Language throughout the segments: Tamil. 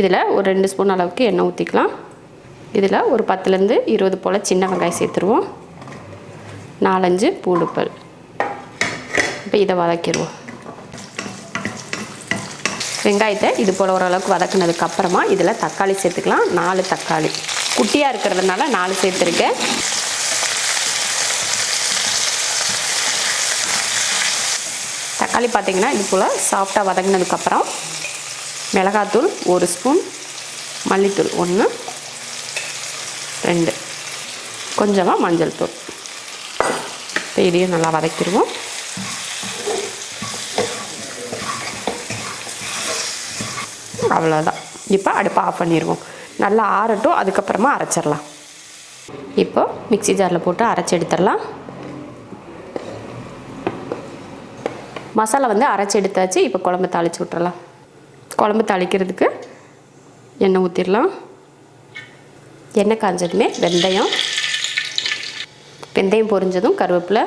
இதில் ஒரு ரெண்டு ஸ்பூன் அளவுக்கு எண்ணெய் ஊற்றிக்கலாம். இதில் ஒரு பத்துலேருந்து இருபது போல் சின்ன வெங்காயம் சேர்த்துருவோம். நாலஞ்சு பூடுப்பல் இப்போ இதை வதக்கிடுவோம். வெங்காயத்தை இது போல் ஓரளவுக்கு வதக்குனதுக்கு அப்புறமா இதில் தக்காளி சேர்த்துக்கலாம். நாலு தக்காளி. குட்டியாக இருக்கிறதுனால நாலு சேர்த்துருக்கேன். தக்காளி பார்த்திங்கன்னா இது போல் சாஃப்டாக வதங்கினதுக்கப்புறம் மிளகாத்தூள் ஒரு ஸ்பூன் மல்லித்தூள் ஒன்று ரெண்டு. கொஞ்சமாக மஞ்சள் தூள். இப்போ இதையும் நல்லா வதக்கிடுவோம். அவ்வளோதான் இப்போ அடுப்பை ஆஃப் பண்ணிடுவோம். நல்லா ஆறட்டும் அதுக்கப்புறமா அரைச்சிடலாம். இப்போ மிக்ஸி ஜாரில் போட்டு அரைச்சி எடுத்துடலாம். மசாலா வந்து அரைச்சி எடுத்தாச்சு இப்போ குழம்பு தாளித்து விட்டுறலாம். குழம்பு தாளிக்கிறதுக்கு எண்ணெய் ஊற்றிடலாம் எண்ணெய் காஞ்சதுமே வெந்தயம் வெந்தயம் பொரிஞ்சதும் கருவேப்பிலை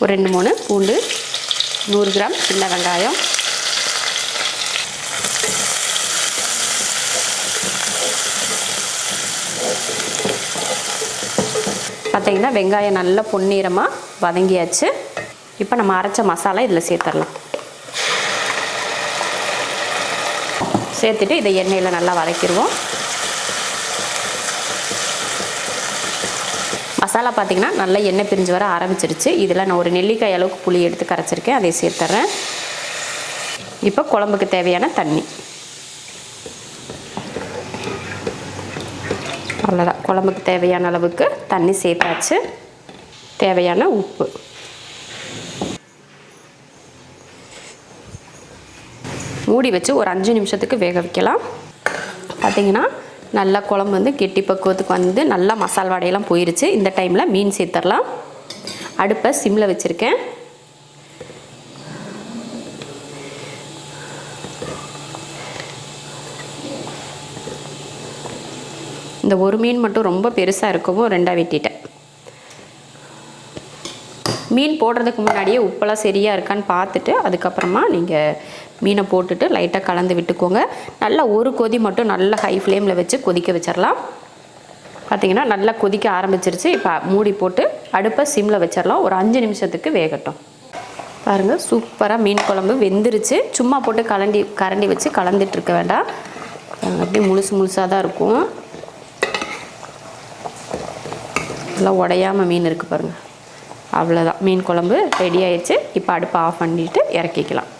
ஒரு ரெண்டு மூணு பூண்டு நூறு கிராம் சின்ன வெங்காயம். பார்த்தீங்கன்னா வெங்காயம் நல்லா பொன்னிறமாக வதங்கியாச்சு. இப்போ நம்ம அரைச்ச மசாலா இதில் சேர்த்துடலாம். சேர்த்துட்டு இதை எண்ணெயில் நல்லா வதக்கிடுவோம் மசாலா பார்த்திங்கன்னா நல்லா எண்ணெய் பிரிஞ்சு வர ஆரம்பிச்சிருச்சு. இதில் நான் ஒரு நெல்லிக்காய் அளவுக்கு புளி எடுத்து கரைச்சிருக்கேன். அதை சேர்த்துட்றேன் இப்போ குழம்புக்கு தேவையான தண்ணி. அவ்வளோதான் குழம்புக்கு தேவையான அளவுக்கு தண்ணி சேர்த்தாச்சு. தேவையான உப்பு. மூடி வச்சு ஒரு அஞ்சு நிமிஷத்துக்கு வேக வைக்கலாம். பார்த்தீங்கன்னா நல்லா குழம்பு வந்து கெட்டி பக்குவத்துக்கு வந்து நல்லா மசால் வாடையெல்லாம் போயிருச்சு. இந்த டைமில் மீன் சேர்த்துடலாம் அடுப்பை சிம்மில் வச்சுருக்கேன். இந்த ஒரு மீன் மட்டும் ரொம்ப பெருசாக இருக்கவும் ரெண்டாக வெட்டிட்டேன். மீன் போடுறதுக்கு முன்னாடியே உப்பெல்லாம் சரியாக இருக்கான்னு பார்த்துட்டு அதுக்கப்புறமா நீங்கள் மீனை போட்டுட்டு லைட்டாக கலந்து விட்டுக்கோங்க. நல்லா ஒரு கொதி மட்டும் நல்லா ஹை ஃப்ளேமில் வச்சு கொதிக்க வச்சிடலாம் பார்த்திங்கன்னா நல்லா கொதிக்க ஆரம்பிச்சிருச்சு. இப்போ மூடி போட்டு அடுப்பை சிம்மில் வச்சிடலாம் ஒரு அஞ்சு நிமிஷத்துக்கு வேகட்டும். பாருங்கள் சூப்பராக மீன் குழம்பு வெந்துருச்சு. சும்மா போட்டு கலண்டி கரண்டி வச்சு கலந்துட்டுருக்க வேண்டாம். அப்படியே முழுசு முழுசாக தான் இருக்கும். நல்லா உடையாம மீன் இருக்குது பாருங்கள் அவ்வளோதான் மீன் குழம்பு ரெடி ஆயிடுச்சு. இப்போ அடுப்பை ஆஃப் பண்ணிட்டு இறக்கிக்கலாம்.